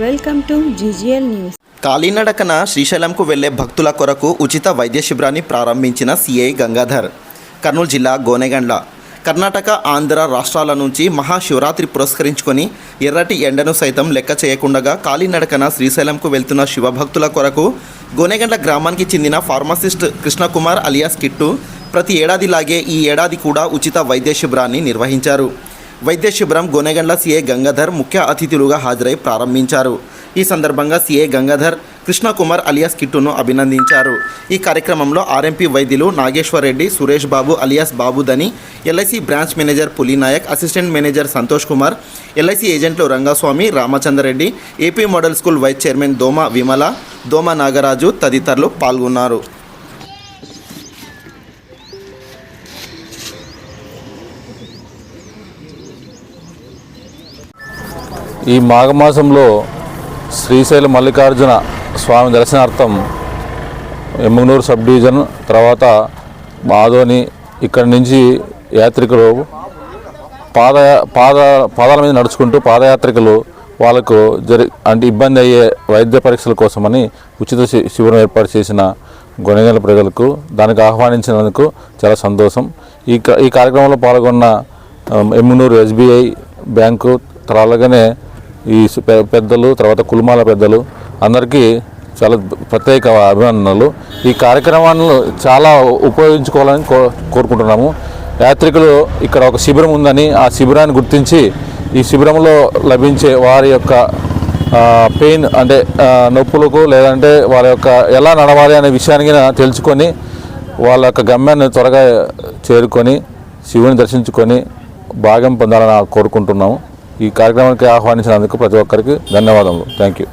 Welcome to GGL news. కాలినడకన శ్రీశైలంకు వెళ్ళే భక్తుల కొరకు ఉచిత వైద్య శిబిరాన్ని ప్రారంభించిన సిఐ గంగాధర్ కర్నూలు జిల్లా గోనెగండ్ల కర్ణాటక ఆంధ్ర రాష్ట్రాల నుంచి మహాశివరాత్రి పురస్కరించుకొని ఎర్రటి ఎండను సైతం లెక్క చేయకుండా కాలినడకన శ్రీశైలంకు వెళ్తున్న శివభక్తుల కొరకు గోనెగండ్ల గ్రామానికి చెందిన ఫార్మసిస్ట్ కృష్ణకుమార్ అలియాస్ కిట్టు ప్రతి ఏడాదిలాగే ఈ ఏడాది కూడా ఉచిత వైద్య శిబిరాన్ని నిర్వహించారు. వైద్య శిబిరం గోనెగండ్ల సీఏ గంగాధర్ ముఖ్య అతిథులుగా హాజరై ప్రారంభించారు. ఈ సందర్భంగా సీఏ గంగాధర్ కృష్ణకుమార్ అలియాస్ కిట్టును అభినందించారు. ఈ కార్యక్రమంలో ఆర్ఎంపీ వైద్యులు Nageshwar Reddy Suresh Babu alias బాబుదని LIC branch manager Pulinayak assistant manager Santosh Kumar LIC ఏజెంట్లు Rangaswamy Ramachandrareddy AP model school vice chairman Doma Vimala Doma Nagaraju తదితరులు పాల్గొన్నారు. ఈ మాఘమాసంలో శ్రీశైల మల్లికార్జున స్వామి దర్శనార్థం ఎమ్మగనూరు సబ్ డివిజన్ తర్వాత మాధోని ఇక్కడి నుంచి యాత్రికులు పాద పాద పాదాల మీద నడుచుకుంటూ పాదయాత్రికులు వాళ్ళకు జరి అంటే ఇబ్బంది అయ్యే వైద్య పరీక్షల కోసమని ఉచిత శి- శిబిరం ఏర్పాటు చేసిన గుణగల ప్రజలకు దానికి ఆహ్వానించినందుకు చాలా సంతోషం. ఈ క- ఈ కార్యక్రమంలో పాల్గొన్న ఆమ్, ఎమ్మునూరు ఎస్బీఐ బ్యాంకు తర్వాత అలాగనే ఈ పెద్దలు తర్వాత కుల్మాల పెద్దలు అందరికీ చాలా ప్రత్యేక అభినందనలు. ఈ కార్యక్రమాలను చాలా ఉపయోగించుకోవాలని కో కోరుకుంటున్నాము. యాత్రికులు ఇక్కడ ఒక శిబిరం ఉందని ఆ శిబిరాన్ని గుర్తించి ఈ శిబిరంలో లభించే వారి యొక్క పెయిన్ అంటే నొప్పులకు లేదంటే వాళ్ళ యొక్క ఎలా నడవాలి అనే విషయానికి తెలుసుకొని వాళ్ళ యొక్క గమ్యాన్ని త్వరగా చేరుకొని శివుని దర్శించుకొని భాగ్యం పొందాలని కోరుకుంటున్నాము. ఈ కార్యక్రమానికి ఆహ్వానించినందుకు ప్రతి ఒక్కరికి ధన్యవాదములు. Thank you